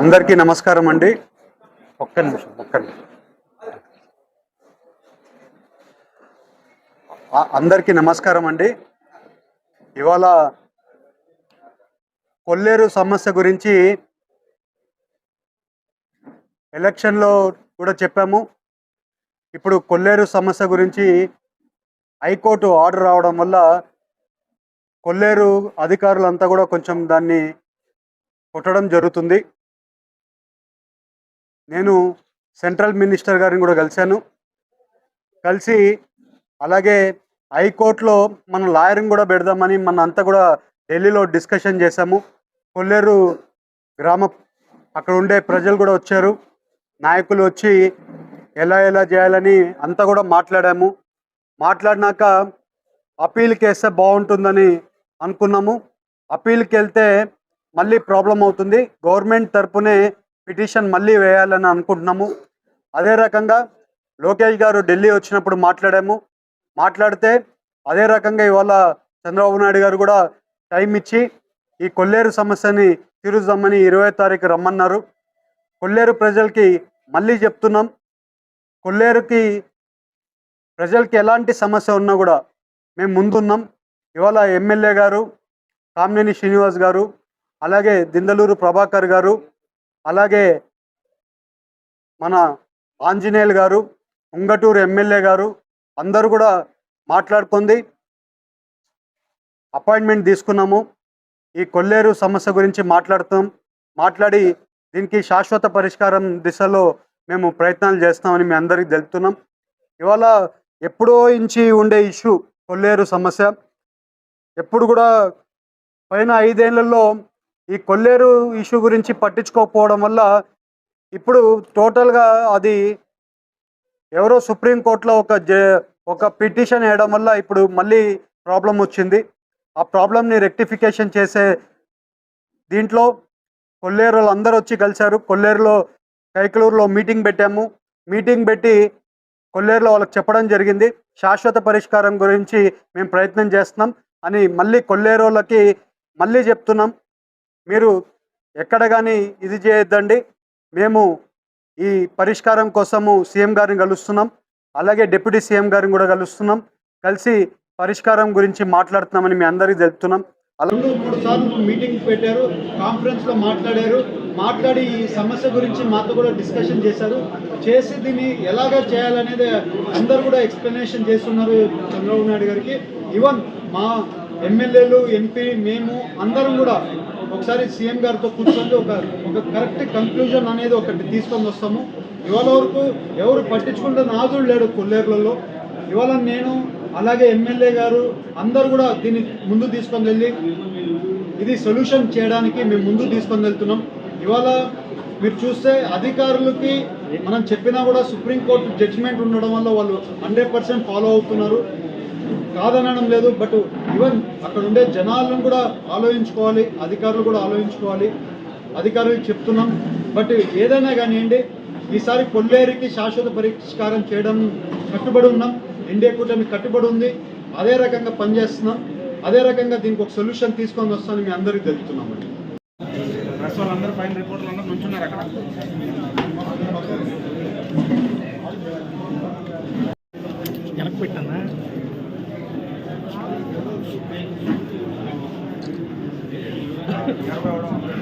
అందరికీ నమస్కారం అండి. ఒక్క నిమిషం ఒక్క నిమిషం. అందరికీ నమస్కారం అండి. ఇవాళ కొల్లేరు సమస్య గురించి ఎలక్షన్లో కూడా చెప్పాము. ఇప్పుడు కొల్లేరు సమస్య గురించి హైకోర్టు ఆర్డర్ రావడం వల్ల కొల్లేరు అధికారులంతా కూడా కొంచెం దాన్ని కొట్టడం జరుగుతుంది. నేను సెంట్రల్ మినిస్టర్ గారిని కూడా కలిశాను. కలిసి అలాగే హైకోర్టులో మనం లాయరింగ్ కూడా పెడదామని మన అంతా కూడా ఢిల్లీలో డిస్కషన్ చేశాము. కొల్లేరు గ్రామ అక్కడ ఉండే ప్రజలు కూడా వచ్చారు. నాయకులు వచ్చి ఎలా ఎలా చేయాలని అంతా కూడా మాట్లాడాము. మాట్లాడినాక అపీల్కి వేస్తే బాగుంటుందని అనుకున్నాము. అప్పీల్కి వెళ్తే మళ్ళీ ప్రాబ్లం అవుతుంది. గవర్నమెంట్ తరపునే పిటిషన్ మళ్ళీ వేయాలని అనుకుంటున్నాము. అదే రకంగా లోకేష్ గారు ఢిల్లీ వచ్చినప్పుడు మాట్లాడాము. మాట్లాడితే అదే రకంగా ఇవాళ చంద్రబాబు నాయుడు గారు కూడా టైం ఇచ్చి ఈ కొల్లేరు సమస్యని తీరుద్దామని ఇరవై తారీఖు రమ్మన్నారు. కొల్లేరు ప్రజలకి మళ్ళీ చెప్తున్నాం. కొల్లేరుకి ప్రజలకి ఎలాంటి సమస్య ఉన్నా కూడా మేము ముందున్నాం. ఇవాళ ఎమ్మెల్యే గారు కామినేని శ్రీనివాస్ గారు అలాగే దిందలూరు ప్రభాకర్ గారు అలాగే మన ఆంజనేయులు గారు ఉంగటూరు ఎమ్మెల్యే గారు అందరూ కూడా మాట్లాడుకుంది. అపాయింట్మెంట్ తీసుకున్నాము. ఈ కొల్లేరు సమస్య గురించి మాట్లాడుతాం. మాట్లాడి దీనికి శాశ్వత పరిష్కారం దిశలో మేము ప్రయత్నాలు చేస్తామని మీ అందరికీ తెలుపుతున్నాం. ఇవాళ ఎప్పుడో ఇంచి ఉండే ఇష్యూ కొల్లేరు సమస్య. ఎప్పుడు కూడా పైన ఐదేళ్ళలో ఈ కొల్లేరు ఇష్యూ గురించి పట్టించుకోకపోవడం వల్ల ఇప్పుడు టోటల్గా అది ఎవరో సుప్రీంకోర్టులో ఒక జ ఒక పిటిషన్ వేయడం వల్ల ఇప్పుడు మళ్ళీ ప్రాబ్లం వచ్చింది. ఆ ప్రాబ్లమ్ని రెక్టిఫికేషన్ చేసే దీంట్లో కొల్లేరులు అందరూ వచ్చి కలిశారు. కొల్లేరులో కైకలూరులో మీటింగ్ పెట్టాము. మీటింగ్ పెట్టి కొల్లేరులో వాళ్ళకి చెప్పడం జరిగింది. శాశ్వత పరిష్కారం గురించి మేము ప్రయత్నం చేస్తున్నాం అని మళ్ళీ కొల్లేరు వాళ్ళకి మళ్ళీ చెప్తున్నాం. మీరు ఎక్కడ కానీ ఇది చేయొద్దండి. మేము ఈ పరిష్కారం కోసము సీఎం గారిని కలుస్తున్నాం. అలాగే డిప్యూటీ సీఎం గారిని కూడా కలుస్తున్నాం. కలిసి పరిష్కారం గురించి మాట్లాడుతున్నామని మీ అందరికీ తెలుపుతున్నాం. అలా రెండు మూడు సార్లు మీటింగ్ పెట్టారు కాన్ఫరెన్స్లో మాట్లాడారు. మాట్లాడి ఈ సమస్య గురించి మాతో కూడా డిస్కషన్ చేశారు. చేసి దీన్ని ఎలాగ చేయాలనేది అందరు కూడా ఎక్స్ప్లెనేషన్ చేస్తున్నారు చంద్రబాబు నాయుడు గారికి. ఈవెన్ మా ఎమ్మెల్యేలు ఎంపీ మేము అందరం కూడా ఒకసారి సీఎం గారితో కూర్చొని ఒక ఒక కరెక్ట్ కంక్లూజన్ అనేది ఒకటి తీసుకొని వస్తాము. ఇవాళ వరకు ఎవరు పట్టించుకుంటే నాదుడు లేడు కొల్లేరులలో. ఇవాళ నేను అలాగే ఎమ్మెల్యే గారు అందరు కూడా దీన్ని ముందు తీసుకొని వెళ్ళి ఇది సొల్యూషన్ చేయడానికి మేము ముందు తీసుకొని వెళ్తున్నాం. ఇవాళ మీరు చూస్తే అధికారులకి మనం చెప్పినా కూడా సుప్రీంకోర్టు జడ్జిమెంట్ ఉండడం వల్ల వాళ్ళు హండ్రెడ్ పర్సెంట్ ఫాలో అవుతున్నారు. కాదనడం లేదు బట్ ఈవెన్ అక్కడ ఉండే జనాలను కూడా ఆలోచించుకోవాలి అధికారులు కూడా ఆలోచించుకోవాలి. అధికారులకు చెప్తున్నాం. బట్ ఏదైనా కానివ్వండి ఈసారి కొల్లేరుకి శాశ్వత పరిష్కారం చేయడం కట్టుబడి ఉన్నాం. ఎన్డీఏ కూటమి కట్టుబడి ఉంది. అదే రకంగా పనిచేస్తున్నాం. అదే రకంగా దీనికి ఒక సొల్యూషన్ తీసుకొని వస్తామని మీ అందరికీ పైన అందరూ నుంచున్నారు అక్కడ. వెనక్కి పెట్టానా? ఇరవై